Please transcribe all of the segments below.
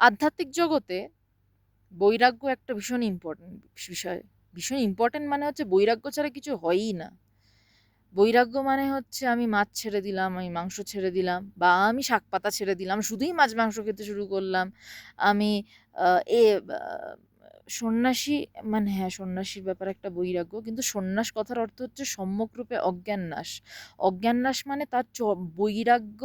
আধ্যাত্মিক জগতে বৈরাগ্য একটা ভীষণ ইম্পর্টেন্ট বিষয়। ভীষণ ইম্পর্টেন্ট মানে হচ্ছে বৈরাগ্য ছাড়া কিছু হয়ই না। বৈরাগ্য মানে হচ্ছে আমি মাছ ছেড়ে দিলাম, আমি মাংস ছেড়ে দিলাম, বা আমি শাক পাতা ছেড়ে দিলাম, শুধুই মাছ মাংস খেতে শুরু করলাম। আমি এ সন্ন্যাসী মানে হ্যাঁ সন্ন্যাসীর ব্যাপারে একটা বৈরাগ্য, কিন্তু সন্ন্যাস কথার অর্থ হচ্ছে সম্যকরূপে অজ্ঞান নাশ অজ্ঞান নাশ মানে তার বৈরাগ্য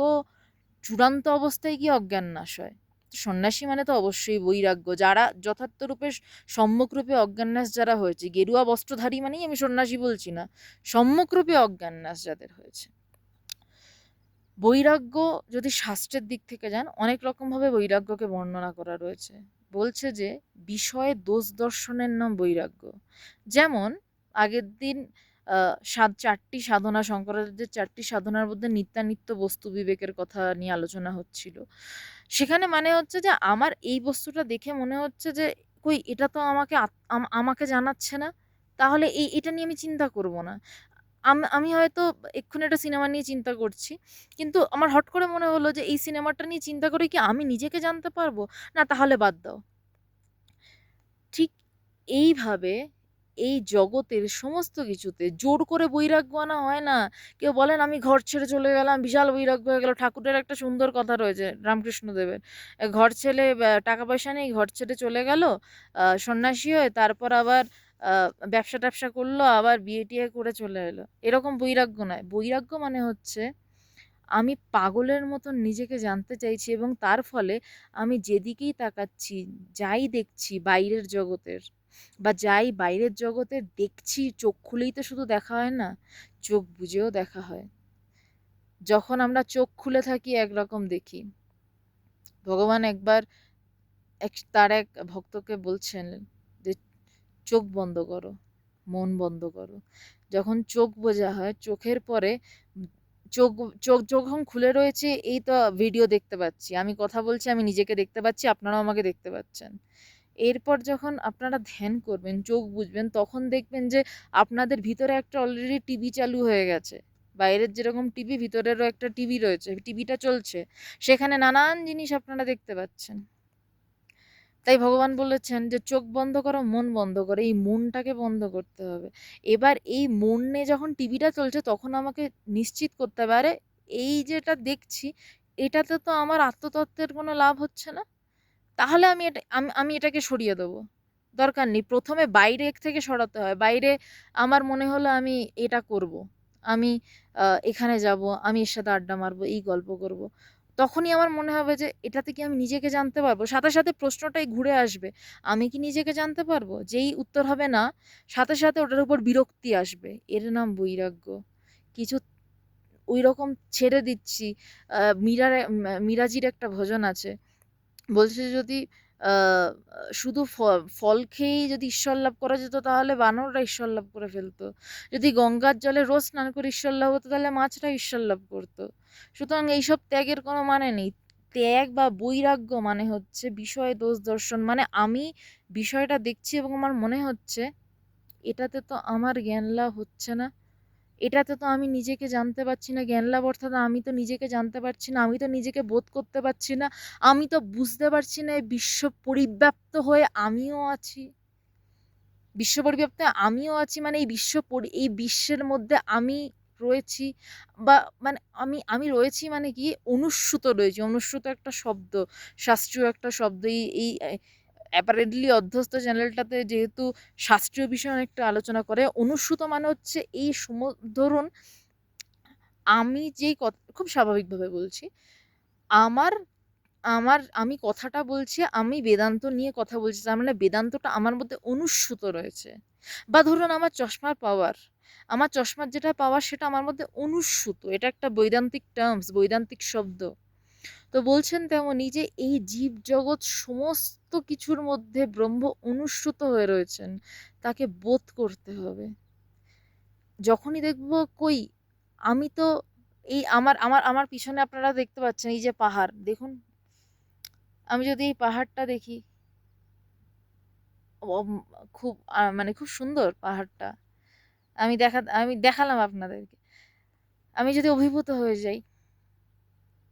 চূড়ান্ত অবস্থায় গিয়ে অজ্ঞান নাশ হয়। সন্ন্যাসী মানে তো অবশ্যই বৈরাগ্য। যারা যথার্থরূপে সম্যকরূপে অজ্ঞান্যাস যারা হয়েছে, গেরুয়া বস্ত্রধারী মানেই আমি সন্ন্যাসী বলছি না সম্যকরূপে অজ্ঞান্যাস যাদের হয়েছে। বৈরাগ্য যদি শাস্ত্রের দিক থেকে যান, অনেক রকমভাবে বৈরাগ্যকে বর্ণনা করা রয়েছে। বলছে যে, বিষয়ে দোষ দর্শনের নাম বৈরাগ্য। যেমন, আগের দিন সাত চারটি সাধনা, শঙ্করাচার্যের চারটি সাধনার মধ্যে নিত্যানিত্য বস্তু বিবেকের কথা নিয়ে আলোচনা হচ্ছিল। সেখানে মানে হচ্ছে যে আমার এই বস্তুটা দেখে মনে হচ্ছে যে, কই, এটা তো আমাকে আম- আমাকে জানাচ্ছে না। তাহলে এই, এটা নিয়ে আমি চিন্তা করব না। আমি হয়তো এক্ষুনি একটা সিনেমা নিয়ে চিন্তা করছি। কিন্তু আমার হট করে মনে হলো যে, এই সিনেমাটা নিয়ে চিন্তা করে কি আমি নিজেকে জানতে পারব? না, তাহলে বাদ দাও। ঠিক এইভাবে এই জগতের সমস্ত কিছুতে জোর করে বৈরাগ্য আনা হয় না। কেউ বলেন আমি ঘর ছেড়ে চলে গেলাম বিশাল বৈরাগ্য হয়ে গেল। ঠাকুরের একটা সুন্দর কথা রয়েছে রামকৃষ্ণদেবের। ঘর আহ, টাকা পয়সা নেই ঘর ছেড়ে চলে গেল সন্ন্যাসী হয়ে তারপর আবার ব্যবসা ট্যাবসা করল আবার বিয়ে টিয়ে করে চলে এলো। এরকম বৈরাগ্য নয়। বৈরাগ্য মানে হচ্ছে আমি পাগলের মতন নিজেকে জানতে চাইছি এবং তার ফলে আমি যেদিকেই তাকাচ্ছি যাই দেখছি বাইরের জগতের বা যাই বাইরের জগতে দেখছি চোখ খুলেই তো শুধু দেখা হয় না, চোখ বুজেও দেখা হয়। যখন আমরা চোখ খুলে থাকি একরকম দেখি। ভগবান একবার এক, তার এক ভক্তকে বলছেন যে, চোখ বন্ধ করো, মন বন্ধ করো। যখন চোখ বোঝা হয়, চোখের পরে চোখ চোখ যখন খুলে রয়েছে, এই তো ভিডিও দেখতে পাচ্ছি, আমি কথা বলছি, আমি নিজেকে দেখতে পাচ্ছি, আপনারাও আমাকে দেখতে পাচ্ছেন। এরপর যখন আপনারা ধ্যান করবেন, চোখ বুঝবেন তখন দেখবেন যে আপনাদের ভিতরে একটা অলরেডি টিভি চালু হয়ে গেছে। বাইরের যেরকম টিভি ভিতরেরও একটা টিভি রয়েছে টিভিটা চলছে। সেখানে নানান জিনিস আপনারা দেখতে পাচ্ছেন। তাই ভগবান বলেছেন যে, চোখ বন্ধ করো, মন বন্ধ করো, এই মনটাকে বন্ধ করতে হবে। এবার এই মনে যখন টিভিটা চলছে, তখন আমাকে নিশ্চিত করতে পারে এই যেটা দেখছি, এটাতে তো আমার আত্মতত্ত্বের কোনো লাভ হচ্ছে না। তাহলে আমি এটা, আমি এটাকে সরিয়ে দেবো। দরকার নেই। প্রথমে বাইরে থেকে সরাতে হয়। বাইরে আমার মনে হলো আমি এটা করব। আমি এখানে যাব, আমি এর সাথে আড্ডা মারবো, এই গল্প করব। তখনই আমার মনে হবে যে, এটাতে কি আমি নিজেকে জানতে পারব? সাথে সাথে প্রশ্নটাই ঘুরে আসবে। আমি কি নিজেকে জানতে পারব? যেই উত্তর হবে না, সাথে সাথে ওটার উপর বিরক্তি আসবে। এর নাম বৈরাগ্য। কিছু ওই রকম ছেড়ে দিচ্ছি। মীরার মিরাজির একটা ভজন আছে। বলছে যদি শুধু ফল খেয়েই যদি ঈশ্বর লাভ করা যেত তাহলে বানররা ঈশ্বর লাভ করে ফেলতো। যদি গঙ্গার জলে রোজ স্নান করে ঈশ্বর লাভ হতো তাহলে মাছরা ঈশ্বর লাভ করতো। সুতরাং এইসব ত্যাগের কোনো মানে নেই। ত্যাগ বা বৈরাগ্য মানে হচ্ছে বিষয়, দোষ, দর্শন। মানে আমি বিষয়টা দেখছি এবং আমার মনে হচ্ছে, এটাতে তো আমার জ্ঞান লাভ হচ্ছে না। এটাতে তো আমি নিজেকে জানতে পারছি না, জ্ঞান লাভ অর্থাৎ আমি তো নিজেকে জানতে পারছি না, আমি তো নিজেকে বোধ করতে পারছি না, আমি তো বুঝতে পারছি না এই বিশ্ব পরিব্যাপ্ত হয়ে আমিও আছি। বিশ্ব পরিব্যাপ্তে আমিও আছি মানে এই বিশ্ব এই বিশ্বের মধ্যে আমি রয়েছি বা মানে আমি আমি রয়েছি মানে কি অনুস্যুত রয়েছি অনুস্যুত একটা শব্দ, শাস্ত্রীয় একটা শব্দ, এই এই অ্যাপারেন্টলি অধ্যস্ত চ্যানেলটাতে যেহেতু শাস্ত্রীয় বিষয়ে অনেকটা আলোচনা করে অনুস্যুত মানে হচ্ছে এই সম, ধরুন আমি যেই কথা খুব স্বাভাবিকভাবে বলছি, আমার আমার আমি কথাটা বলছি, আমি বেদান্ত নিয়ে কথা বলছি, তার মানে বেদান্তটা আমার মধ্যে অনুস্যুত রয়েছে। বা ধরুন আমার চশমার পাওয়ার আমার চশমার যেটা পাওয়ার সেটা আমার মধ্যে অনুস্যুত এটা একটা বৈদান্তিক টার্মস বৈদান্তিক শব্দ। তো বলছেন তেমনই যে, এই জীব জগৎ সমস্ত কিছুর মধ্যে ব্রহ্ম অনুস্যুত হয়ে রয়েছেন, তাকে বোধ করতে হবে। যখনই দেখব কই, আমি তো এই আমার আমার আমার পিছনে আপনারা দেখতে পাচ্ছেন এই যে পাহাড়, দেখুন। আমি যদি এই পাহাড়টা দেখি খুব মানে খুব সুন্দর পাহাড়টা। আমি দেখা, আমি দেখালাম আপনাদেরকে। আমি যদি অভিভূত হয়ে যাই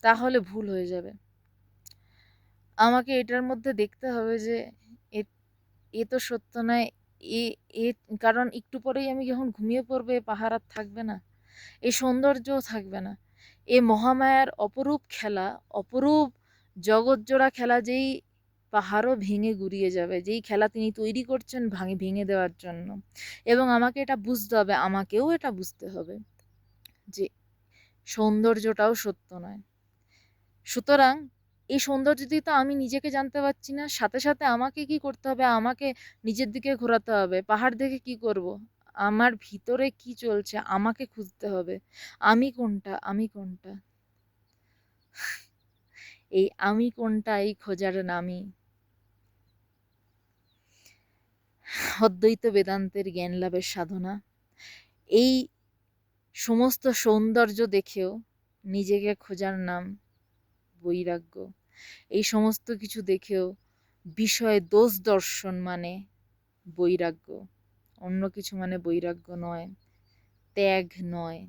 তাহলে ভুল হয়ে যাবে। আমাকে এটার মধ্যে দেখতে হবে যে, এ তো সত্য নয় এ এ, কারণ একটু পরেই আমি যখন ঘুমিয়ে পড়ব পাহাড় আর থাকবে না, এ সৌন্দর্যও থাকবে না। এ মহামায়ার অপরূপ খেলা, অপরূপ জগৎজোড়া খেলা যেই পাহাড়ও ভেঙে গুড়িয়ে যাবে, যেই খেলা তিনি তৈরি করছেন ভাঙে, ভেঙে দেওয়ার জন্য। এবং আমাকে এটা বুঝতে হবে, আমাকেও এটা বুঝতে হবে যে সৌন্দর্যটাও সত্য নয়। সুতরাং এই সৌন্দর্য দিয়ে তো আমি নিজেকে জানতে পারছি না, সাথে সাথে আমাকে কি করতে হবে? আমাকে নিজের দিকে ঘোরাতে হবে। পাহাড় দেখে কি করব? আমার ভিতরে কি চলছে? আমাকে খুঁজতে হবে। আমি কোনটা? আমি কোনটা? এই আমি কোনটা এই খোঁজার নামই। অদ্বৈত বেদান্তের জ্ঞান লাভের সাধনা। এই সমস্ত সৌন্দর্য দেখেও নিজেকে খোঁজার নাম বৈরাগ্য। এই সমস্ত কিছু দেখেও বিষয়ে দোষ দর্শন মানে বৈরাগ্য। অন্য কিছু মানে বৈরাগ্য নয়, ত্যাগ নয়।